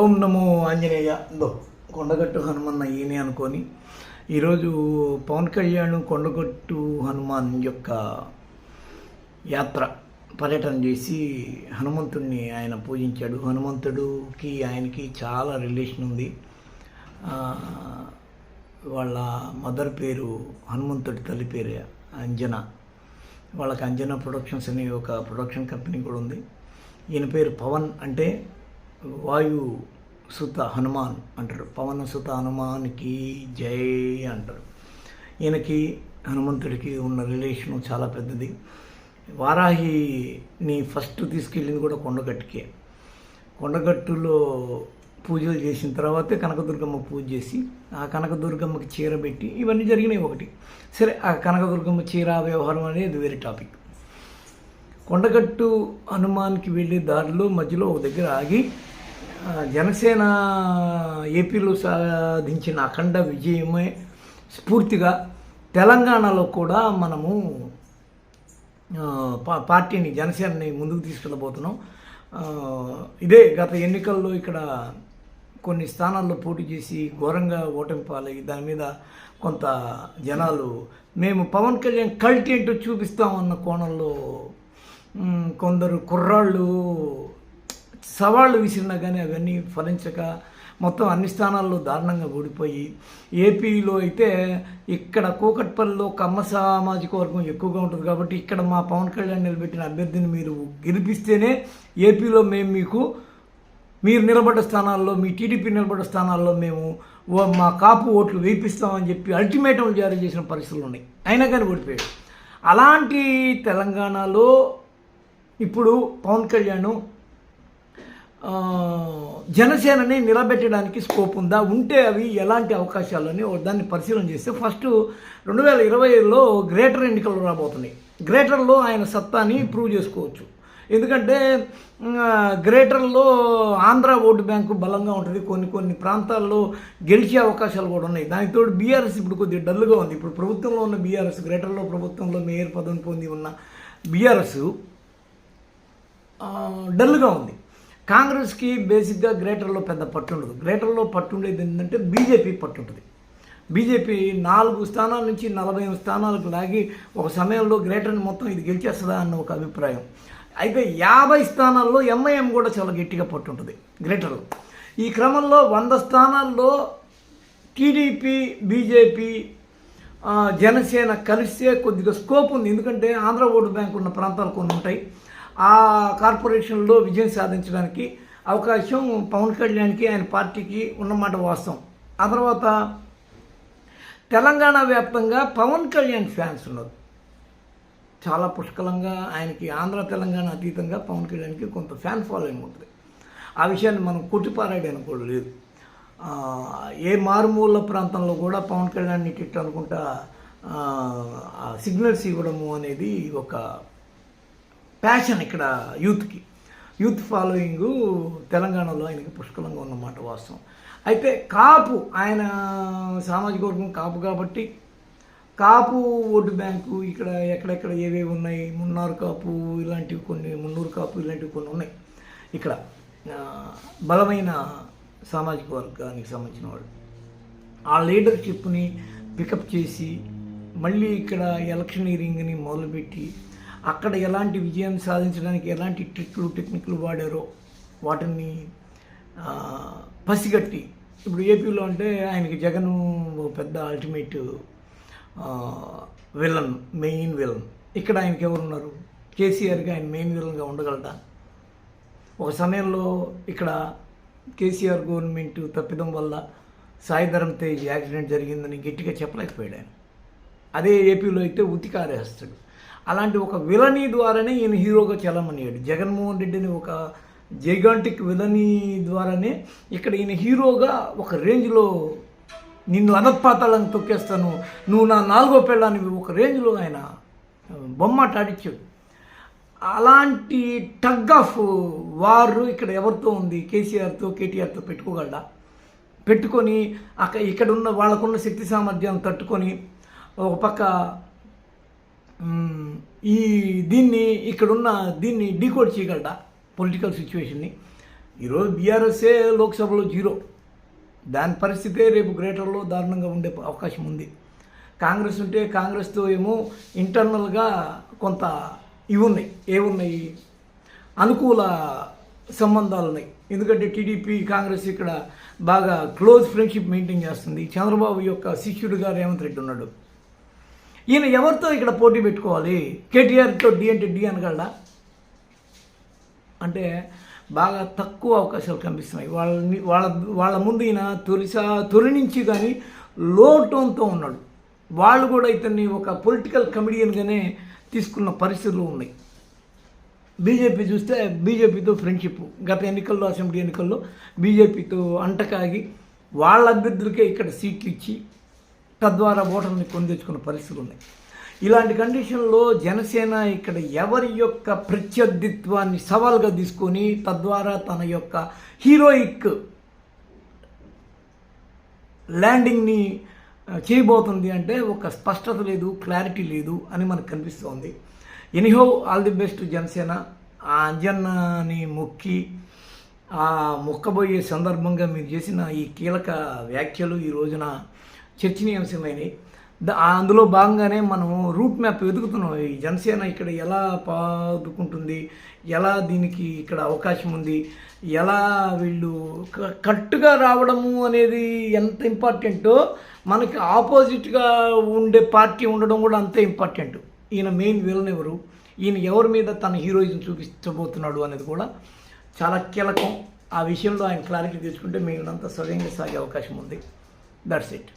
ఓం నమో ఆంజనేయ. దో కొండగట్టు హనుమన్న ఈయనే అనుకొని ఈరోజు పవన్ కళ్యాణ్ కొండగట్టు హనుమాన్ యొక్క యాత్ర పర్యటన చేసి హనుమంతుడిని ఆయన పూజించాడు. హనుమంతుడికి ఆయనకి చాలా రిలేషన్ ఉంది. వాళ్ళ మదర్ పేరు హనుమంతుడి తల్లి పేరు అంజన. వాళ్ళకి అంజన ప్రొడక్షన్స్ అనే ఒక ప్రొడక్షన్ కంపెనీ కూడా ఉంది. ఈయన పేరు పవన్ అంటే వాయు సుత హనుమాన్ అంటారు. పవన సుత హనుమాన్కి జై అంటారు. ఈయనకి హనుమంతుడికి ఉన్న రిలేషను చాలా పెద్దది. వారాహిని ఫస్ట్ తీసుకెళ్ళింది కూడా కొండగట్టుకే. కొండగట్టులో పూజలు చేసిన తర్వాతే కనకదుర్గమ్మ పూజ చేసి ఆ కనకదుర్గమ్మకి చీర పెట్టి ఇవన్నీ జరిగినాయి ఒకటి. సరే ఆ కనకదుర్గమ్మ చీర వ్యవహారం అనేది వేరే టాపిక్. కొండగట్టు హనుమాన్కి వెళ్ళే దారిలో మధ్యలో ఒక దగ్గర ఆగి జనసేన ఏపీలో సాధించిన అఖండ విజయమే స్ఫూర్తిగా తెలంగాణలో కూడా మనము పార్టీని జనసేనని ముందుకు తీసుకెళ్ళబోతున్నాం. ఇదే గత ఎన్నికల్లో ఇక్కడ కొన్ని స్థానాల్లో పోటీ చేసి ఘోరంగా ఓటమి పాలయ్యి దాని మీద కొంత జనాలు మేము పవన్ కళ్యాణ్ కల్టీ ఏంటో చూపిస్తామన్న కోణంలో కొందరు కుర్రాళ్ళు సవాళ్ళు విసిరినా కానీ అవన్నీ ఫలించక మొత్తం అన్ని స్థానాల్లో దారుణంగా ఓడిపోయి ఏపీలో అయితే ఇక్కడ కూకట్పల్లిలో కమ్మ సామాజిక వర్గం ఎక్కువగా ఉంటుంది కాబట్టి ఇక్కడ మా పవన్ కళ్యాణ్ నిలబెట్టిన అభ్యర్థిని మీరు గెలిపిస్తేనే ఏపీలో మేము మీకు మీరు నిలబడ్డ స్థానాల్లో మీ టీడీపీ నిలబడ్డ స్థానాల్లో మేము ఓ మా కాపు ఓట్లు వేయిస్తామని చెప్పి అల్టిమేటం జారీ చేసిన పరిస్థితులు ఉన్నాయి. అయినా కానీ ఓడిపోయాడు అలాంటి తెలంగాణలో ఇప్పుడు పవన్ కళ్యాణ్ జనసేనని నిలబెట్టడానికి స్కోప్ ఉందా? ఉంటే అవి ఎలాంటి అవకాశాలని దాన్ని పరిశీలన చేస్తే ఫస్ట్ రెండు వేల ఇరవై ఐదులో గ్రేటర్ ఎన్నికలు రాబోతున్నాయి. గ్రేటర్లో ఆయన సత్తాని ప్రూవ్ చేసుకోవచ్చు. ఎందుకంటే గ్రేటర్లో ఆంధ్ర ఓటు బ్యాంకు బలంగా ఉంటుంది. కొన్ని కొన్ని ప్రాంతాల్లో గెలిచే అవకాశాలు కూడా ఉన్నాయి. దానితో బీఆర్ఎస్ ఇప్పుడు కొద్దిగా డల్గా ఉంది. ఇప్పుడు ప్రభుత్వంలో ఉన్న బీఆర్ఎస్ గ్రేటర్లో ప్రభుత్వంలో మేయర్ పదవిని పొంది ఉన్న బీఆర్ఎస్ డల్గా ఉంది. కాంగ్రెస్కి బేసిక్గా గ్రేటర్లో పెద్ద పట్టు ఉండదు. గ్రేటర్లో పట్టు ఉండేది ఏంటంటే బీజేపీ పట్టు ఉంటుంది. బీజేపీ నాలుగు స్థానాల నుంచి నలభై స్థానాలకు లాగి ఒక సమయంలో గ్రేటర్ని మొత్తం ఇది గెలిచేస్తుందా అన్న ఒక అభిప్రాయం. అయితే యాభై స్థానాల్లో ఎంఐఎం కూడా చాలా గట్టిగా పట్టు ఉంటుంది గ్రేటర్లో. ఈ క్రమంలో వంద స్థానాల్లో టీడీపీ బీజేపీ జనసేన కలిస్తే కొద్దిగా స్కోప్ ఉంది. ఎందుకంటే ఆంధ్ర ఓటు బ్యాంక్ ఉన్న ప్రాంతాలు కొన్ని ఉంటాయి. ఆ కార్పొరేషన్లో విజయం సాధించడానికి అవకాశం పవన్ కళ్యాణ్కి ఆయన పార్టీకి ఉన్నమాట వాస్తవం. ఆ తర్వాత తెలంగాణ వ్యాప్తంగా పవన్ కళ్యాణ్ ఫ్యాన్స్ ఉన్నారు. చాలా పుష్కలంగా ఆయనకి ఆంధ్ర తెలంగాణ అతీతంగా పవన్ కళ్యాణ్కి కొంత ఫ్యాన్ ఫాలోయింగ్ ఉంటుంది. ఆ విషయాన్ని మనం కొట్టిపారాయడానికి కూడా లేదు. ఏ మారుమూల ప్రాంతంలో కూడా పవన్ కళ్యాణ్ టిట్ అనుకుంటా సిగ్నల్స్ ఇవ్వడము అనేది ఒక ప్యాషన్ ఇక్కడ యూత్కి యూత్ ఫాలోయింగ్ తెలంగాణలో ఆయనకి పుష్కలంగా ఉన్నమాట వాస్తవం. అయితే కాపు ఆయన సామాజిక వర్గం కాపు కాబట్టి కాపు ఓటు బ్యాంకు ఇక్కడ ఎక్కడెక్కడ ఏవేవి ఉన్నాయి? మున్నార్ కాపు ఇలాంటివి కొన్ని మున్నూరు కాపు ఇలాంటివి కొన్ని ఉన్నాయి. ఇక్కడ బలమైన సామాజిక వర్గానికి సంబంధించిన వాళ్ళు. ఆ లీడర్షిప్ని పికప్ చేసి మళ్ళీ ఇక్కడ ఎలక్షనీరింగ్ని మొదలుపెట్టి అక్కడ ఎలాంటి విజయం సాధించడానికి ఎలాంటి ట్రిక్లు టెక్నిక్లు వాడారో వాటిని పసిగట్టి. ఇప్పుడు ఏపీలో అంటే ఆయనకి జగన్ పెద్ద అల్టిమేట్ విలన్ మెయిన్ విలన్ ఇక్కడ ఆయనకి ఎవరున్నారు? కేసీఆర్కి ఆయన మెయిన్ విలన్గా ఉండగలడా? ఒక సమయంలో ఇక్కడ కేసీఆర్ గవర్నమెంట్ తప్పిదం వల్ల సాయిధరం తేజ్ యాక్సిడెంట్ జరిగిందని గట్టిగా చెప్పలేకపోయాడు ఆయన. అదే ఏపీలో అయితే ఉతికారేస్తాడు. అలాంటి ఒక విలనీ ద్వారానే ఈయన హీరోగా చలమనియాడు. జగన్మోహన్ రెడ్డిని ఒక జైగాంటిక్ విలనీ ద్వారానే ఇక్కడ ఈయన హీరోగా ఒక రేంజ్లో నిన్ను అనత్పాతాలను తొక్కేస్తాను నువ్వు నా నాలుగో పెళ్ళాన్ని ఒక రేంజ్లో ఆయన బొమ్మాట ఆడిచ్చాడు. అలాంటి టగ్ ఆఫ్ వారు ఇక్కడ ఎవరితో ఉంది? కేసీఆర్తో కేటీఆర్తో పెట్టుకోగలడా? పెట్టుకొని అక్కడ ఇక్కడ ఉన్న వాళ్ళకున్న శక్తి సామర్థ్యాన్ని తట్టుకొని ఒక పక్క ఈ దీన్ని ఇక్కడున్న దీన్ని డీకోడ్ చేయగలట పొలిటికల్ సిచ్యువేషన్ని ఈరోజు బీఆర్ఎస్ఏ లోక్సభలో జీరో. దాని పరిస్థితే రేపు గ్రేటర్లో దారుణంగా ఉండే అవకాశం ఉంది. కాంగ్రెస్ ఉంటే కాంగ్రెస్తో ఏమో ఇంటర్నల్గా కొంత ఇవి ఉన్నాయి ఏమున్నాయి అనుకూల సంబంధాలు ఉన్నాయి. ఎందుకంటే టీడీపీ కాంగ్రెస్ ఇక్కడ బాగా క్లోజ్ ఫ్రెండ్షిప్ మెయింటైన్ చేస్తుంది. చంద్రబాబు యొక్క శిష్యుడిగా రేవంత్ రెడ్డి ఉన్నాడు. ఈయన ఎవరితో ఇక్కడ పోటీ పెట్టుకోవాలి? కేటీఆర్తో డి అంటే డి అనగలడా? అంటే బాగా తక్కువ అవకాశాలు కనిపిస్తున్నాయి. వాళ్ళని వాళ్ళ వాళ్ళ ముందు ఈయన తొలిసా తొలి నుంచి కానీ లో టోన్తో ఉన్నాడు. వాళ్ళు కూడా ఇతన్ని ఒక పొలిటికల్ కమిడియన్గానే తీసుకున్న పరిస్థితులు ఉన్నాయి. బీజేపీ చూస్తే బీజేపీతో ఫ్రెండ్షిప్. గత ఎన్నికల్లో అసెంబ్లీ ఎన్నికల్లో బీజేపీతో అంటకాగి వాళ్ళ అభ్యర్థులకే ఇక్కడ సీట్లు ఇచ్చి తద్వారా ఓటర్ని పొందించుకున్న పరిస్థితులు ఉన్నాయి. ఇలాంటి కండిషన్లో జనసేన ఇక్కడ ఎవరి యొక్క ప్రత్యర్థిత్వాన్ని సవాల్గా తీసుకొని తద్వారా తన యొక్క హీరోయిక్ ల్యాండింగ్ని చేయబోతుంది అంటే ఒక స్పష్టత లేదు క్లారిటీ లేదు అని మనకు కనిపిస్తోంది. Anyhow all the best Janasena. ఆ అంజన్నని మొక్కి ఆ మొక్కబోయే సందర్భంగా మీరు చేసిన ఈ కీలక వ్యాఖ్యలు ఈ రోజున చర్చనీయాంశమైనవి అందులో భాగంగానే మనం రూట్ మ్యాప్ వెతుకుతున్నాం. ఈ జనసేన ఇక్కడ ఎలా పాదుకుంటుంది? ఎలా దీనికి ఇక్కడ అవకాశం ఉంది? ఎలా వీళ్ళు కట్టుగా రావడము అనేది ఎంత ఇంపార్టెంటో మనకి ఆపోజిట్గా ఉండే పార్టీ ఉండడం కూడా అంతే ఇంపార్టెంట్. ఈయన మెయిన్ విలన్ ఎవరు? ఈయన ఎవరి మీద తన హీరోయిజం చూపించబోతున్నాడు అనేది కూడా చాలా కీలకం. ఆ విషయంలో ఆయన క్లారిటీ తెచ్చుకుంటే మిగిలినంత సవ్యంగా సాగే అవకాశం ఉంది. That's it